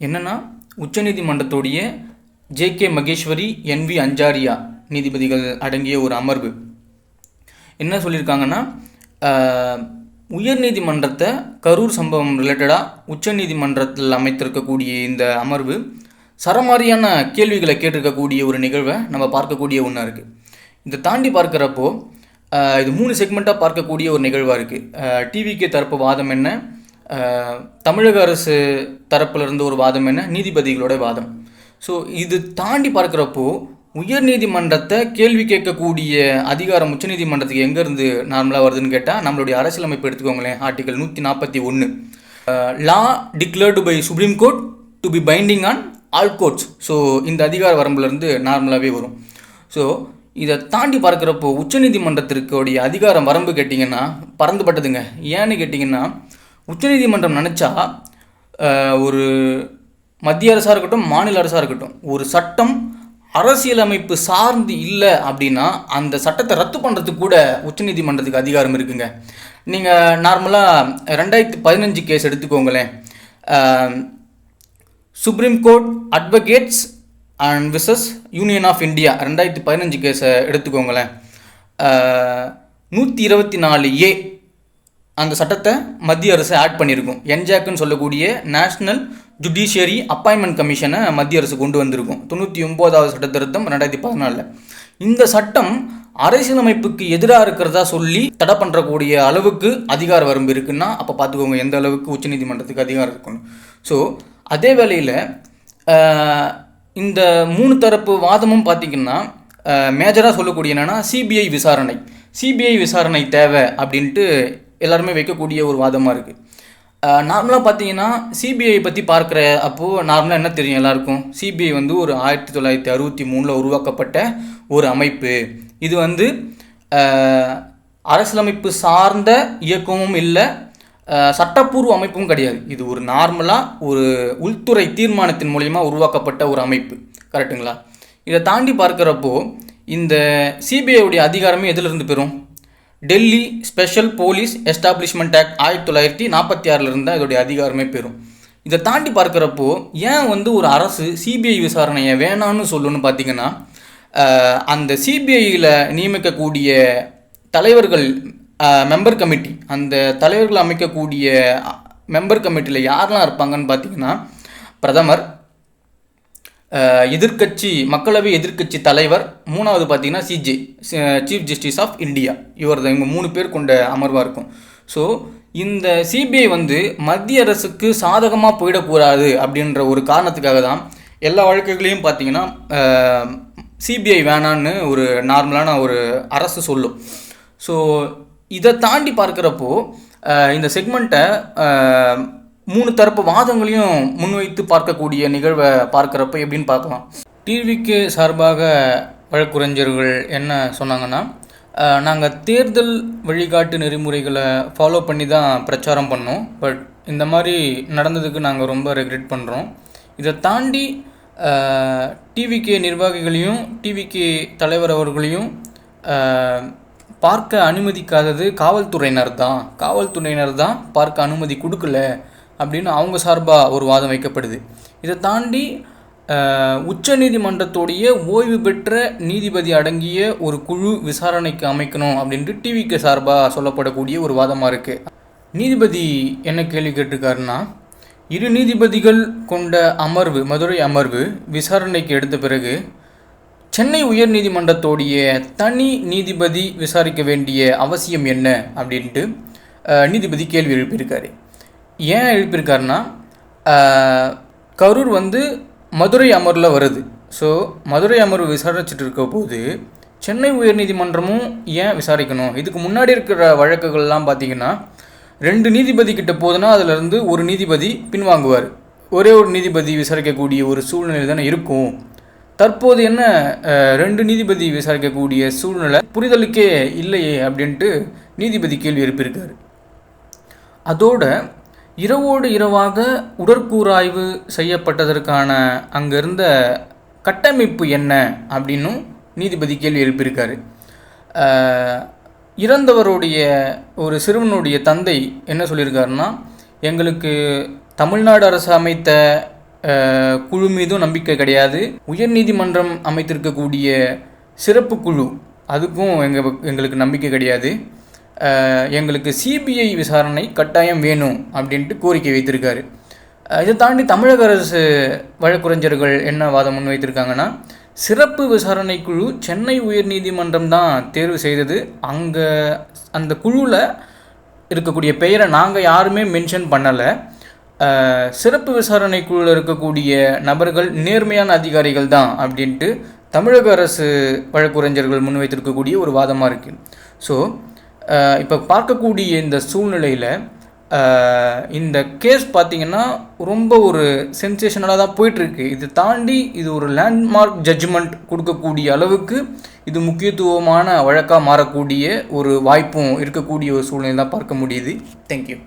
என்னென்னா உச்சநீதிமன்றத்துடைய JK Maheshwari NV Anjaria நீதிபதிகள் அடங்கிய ஒரு அமர்வு. என்ன சொல்லியிருக்காங்கன்னா உயர்நீதிமன்றத்தை கரூர் சம்பவம் ரிலேட்டடாக உச்சநீதிமன்றத்தில் அமைத்திருக்கக்கூடிய இந்த அமர்வு சரமாரியான கேள்விகளை கேட்டிருக்கக்கூடிய ஒரு நிகழ்வை நம்ம பார்க்கக்கூடிய ஒன்றா இருக்குது இதை தாண்டி பார்க்குறப்போ இது மூணு செக்மெண்ட்டாக பார்க்கக்கூடிய ஒரு நிகழ்வாக இருக்குது டிவிக்கு தரப்பு வாதம் என்ன தமிழக அரசு தரப்பிலிருந்து ஒரு வாதம் என்ன? நீதிபதிகளோட வாதம். ஸோ இது தாண்டி பார்க்குறப்போ உயர்நீதிமன்றத்தை கேள்வி கேட்கக்கூடிய அதிகாரம் உச்சநீதிமன்றத்துக்கு எங்கேருந்து நார்மலாக வருதுன்னு கேட்டால் நம்மளுடைய அரசியலமைப்பு எடுத்துக்கோங்களேன் ஆர்டிகல் நூற்றி நாற்பத்தி ஒன்று law declared by supreme court to be binding on all courts so இந்த அதிகார வரம்புலேருந்து நார்மலாகவே வரும். ஸோ இதை தாண்டி பார்க்குறப்போ உச்சநீதிமன்றத்திற்குடைய அதிகாரம் வரம்பு கேட்டிங்கன்னா பறந்துபட்டதுங்க ஏன்னு கேட்டிங்கன்னா உச்சநீதிமன்றம் நினச்சா ஒரு மத்திய அரசாக இருக்கட்டும் மாநில அரசாக இருக்கட்டும் ஒரு சட்டம் அரசியலமைப்பு சார்ந்து இல்லை அப்படின்னா அந்த சட்டத்தை ரத்து பண்ணுறதுக்கு கூட உச்சநீதிமன்றத்துக்கு அதிகாரம் இருக்குங்க. நீங்கள் நார்மலாக ரெண்டாயிரத்தி பதினஞ்சு கேஸ் எடுத்துக்கோங்களேன். Supreme court advocates and versus union of India ரெண்டாயிரத்தி பதினஞ்சு கேஸை எடுத்துக்கோங்களேன். நூற்றி இருபத்தி நாலு ஏ அந்த சட்டத்தை மத்திய அரசு ஆட் பண்ணியிருக்கும். என்ஜாக்குன்னு சொல்லக்கூடிய நேஷ்னல் ஜுடிஷியரி அப்பாயின்மெண்ட் கமிஷனை மத்திய அரசு கொண்டு வந்திருக்கும். தொண்ணூற்றி ஒம்போதாவது சட்ட திருத்தம் ரெண்டாயிரத்தி பதினாலில். இந்த சட்டம் அரசியலமைப்புக்கு எதிராக இருக்கிறதா சொல்லி தடை பண்ணுறக்கூடிய அளவுக்கு அதிகார வரம்பு இருக்குன்னா அப்போ பார்த்துக்கோங்க எந்த அளவுக்கு உச்சநீதிமன்றத்துக்கு அதிகாரம் இருக்கணும். ஸோ அதே வேளையில் இந்த மூணு தரப்பு வாதமும் பார்த்திங்கன்னா மேஜராக சொல்லக்கூடிய என்னென்னா சிபிஐ விசாரணை. சிபிஐ விசாரணை தேவை அப்படின்ட்டு எல்லாருமே வைக்கக்கூடிய ஒரு வாதமாக இருக்குது நார்மலாக பார்த்தீங்கன்னா சிபிஐ பற்றி பார்க்குற அப்போது நார்மலாக என்ன தெரியும் எல்லாருக்கும்? சிபிஐ வந்து ஒரு ஆயிரத்தி தொள்ளாயிரத்தி அறுபத்தி மூணில் உருவாக்கப்பட்ட ஒரு அமைப்பு. இது வந்து அரசியலமைப்பு சார்ந்த இயக்கமும் இல்லை சட்டப்பூர்வ அமைப்பும் கிடையாது. இது ஒரு நார்மலாக ஒரு உள்துறை தீர்மானத்தின் மூலயமா உருவாக்கப்பட்ட ஒரு அமைப்பு. கரெக்ட்டுங்களா இதை தாண்டி பார்க்குறப்போ இந்த சிபிஐடைய அதிகாரமே எதிலிருந்து பெறும்? Delhi special police establishment act ஆயிரத்தி தொள்ளாயிரத்தி நாற்பத்தி ஆறிலிருந்து தான் இதோடைய அதிகாரமே பெறும். இதை தாண்டி பார்க்குறப்போ ஏன் வந்து ஒரு அரசு சிபிஐ விசாரணையை வேணான்னு சொல்லுன்னு பார்த்தீங்கன்னா அந்த சிபிஐயில் நியமிக்கக்கூடிய தலைவர்கள் மெம்பர் கமிட்டி அந்த தலைவர்கள் அமைக்கக்கூடிய மெம்பர் கமிட்டியில் யாரெல்லாம் இருப்பாங்கன்னு பார்த்தீங்கன்னா பிரதமர் எதிர்கட்சி எதிர்க்கட்சி மக்களவை எதிர்க்கட்சி தலைவர் மூணாவது பார்த்தீங்கன்னா CJ chief justice of India இவர் தான் இவங்க மூணு பேர் கொண்ட அமர்வாக இருக்கும். ஸோ இந்த சிபிஐ வந்து மத்திய அரசுக்கு சாதகமாக போயிடக்கூடாது அப்படின்ற ஒரு காரணத்துக்காக தான் எல்லா வழக்குகளையும் பார்த்தீங்கன்னா சிபிஐ வேணான்னு ஒரு நார்மலான ஒரு அரசு சொல்லும். ஸோ இதை தாண்டி பார்க்குறப்போ இந்த செக்மெண்ட்டை மூணு தரப்பு வாதங்களையும் முன்வைத்து பார்க்கக்கூடிய நிகழ்வை பார்க்குறப்ப எப்படின்னு பார்க்கலாம். டிவிக்கு சார்பாக வழக்குரைஞர்கள் என்ன சொன்னாங்கன்னா நாங்கள் தேர்தல் வழிகாட்டு நெறிமுறைகளை ஃபாலோ பண்ணி தான் பிரச்சாரம் பண்ணோம். பட் இந்த மாதிரி நடந்ததுக்கு நாங்கள் ரொம்ப ரெக்ரெட் பண்ணுறோம் இதை தாண்டி டிவிகே நிர்வாகிகளையும் டிவிகே தலைவர் அவர்களையும் பார்க்க அனுமதிக்காதது காவல்துறையினர் தான். காவல்துறையினர் தான் பார்க்க அனுமதி கொடுக்கல. அப்படின்னு அவங்க சார்பாக ஒரு வாதம் வைக்கப்படுது. இதை தாண்டி உச்ச உச்சநீதிமன்றத்துடைய ஓய்வு பெற்ற நீதிபதி அடங்கிய ஒரு குழு விசாரணைக்கு அமைக்கணும் அப்படின்ட்டு டிவிக்கு சார்பாக சொல்லப்படக்கூடிய ஒரு வாதமாக இருக்குது நீதிபதி என்ன கேள்வி கேட்டிருக்காருன்னா இரு நீதிபதிகள் கொண்ட அமர்வு மதுரை அமர்வு விசாரணைக்கு எடுத்த பிறகு சென்னை உயர் நீதிமன்றத்தோடைய தனி நீதிபதி விசாரிக்க வேண்டிய அவசியம் என்ன அப்படின்ட்டு நீதிபதி கேள்வி எழுப்பியிருக்காரு. ஏன் எழுப்பியிருக்காருன்னா கரூர் வந்து மதுரை அமர்வில் வருது. ஸோ மதுரை அமர்வு விசாரிச்சுட்டு இருக்க போது சென்னை உயர்நீதிமன்றமும் ஏன் விசாரிக்கணும்? இதுக்கு முன்னாடி இருக்கிற வழக்குகள்லாம் பார்த்தீங்கன்னா ரெண்டு நீதிபதி கிட்ட போதுன்னா அதிலிருந்து ஒரு நீதிபதி பின்வாங்குவார். ஒரே ஒரு நீதிபதி விசாரிக்கக்கூடிய ஒரு சூழ்நிலை தானே இருக்கும். தற்போது என்ன ரெண்டு நீதிபதி விசாரிக்கக்கூடிய சூழ்நிலை புரிதலுக்கே இல்லையே அப்படின்ட்டு நீதிபதி கேள்வி எழுப்பியிருக்காரு. அதோட இரவோடு இரவாக உடற்கூறாய்வு செய்யப்பட்டதற்கான அங்கே இருந்த கட்டமைப்பு என்ன அப்படின்னும் நீதிபதி கேள்வி எழுப்பியிருக்காரு. இறந்தவருடைய ஒரு சிறுவனுடைய தந்தை என்ன சொல்லியிருக்காருன்னா எங்களுக்கு தமிழ்நாடு அரசு அமைத்த குழு மீதும் நம்பிக்கை கிடையாது. உயர்நீதிமன்றம் அமைத்திருக்கக்கூடிய சிறப்பு குழு அதுக்கும் எங்கள் எங்களுக்கு நம்பிக்கை கிடையாது. எங்களுக்கு சிபிஐ விசாரணை கட்டாயம் வேணும் அப்படின்ட்டு கோரிக்கை வைத்திருக்காரு. இதை தாண்டி தமிழக அரசு வழக்குரைஞர்கள் என்ன வாதம் முன்வைத்திருக்காங்கன்னா சிறப்பு விசாரணை குழு சென்னை உயர்நீதிமன்றம் தான் தேர்வு செய்தது. அங்கே அந்த குழுவில் இருக்கக்கூடிய பெயரை நாங்கள் யாருமே மென்ஷன் பண்ணலை. சிறப்பு விசாரணை குழுவில் இருக்கக்கூடிய நபர்கள் நேர்மையான அதிகாரிகள் தான் அப்படின்ட்டு தமிழக அரசு வழக்குரைஞர்கள் முன்வைத்திருக்கக்கூடிய ஒரு வாதமாக இருக்குது ஸோ இப்போ பார்க்கக்கூடிய இந்த சூழ்நிலையில் இந்த கேஸ் பார்த்திங்கன்னா ரொம்ப ஒரு சென்சேஷனலாக தான் போயிட்டுருக்கு. இது தாண்டி இது ஒரு லேண்ட்மார்க் ஜட்ஜ்மெண்ட் கொடுக்கக்கூடிய அளவுக்கு இது முக்கியத்துவமான வழக்காக மாறக்கூடிய ஒரு வாய்ப்பும் இருக்கக்கூடிய ஒரு சூழ்நிலை தான் பார்க்க முடியுது. தேங்க்யூ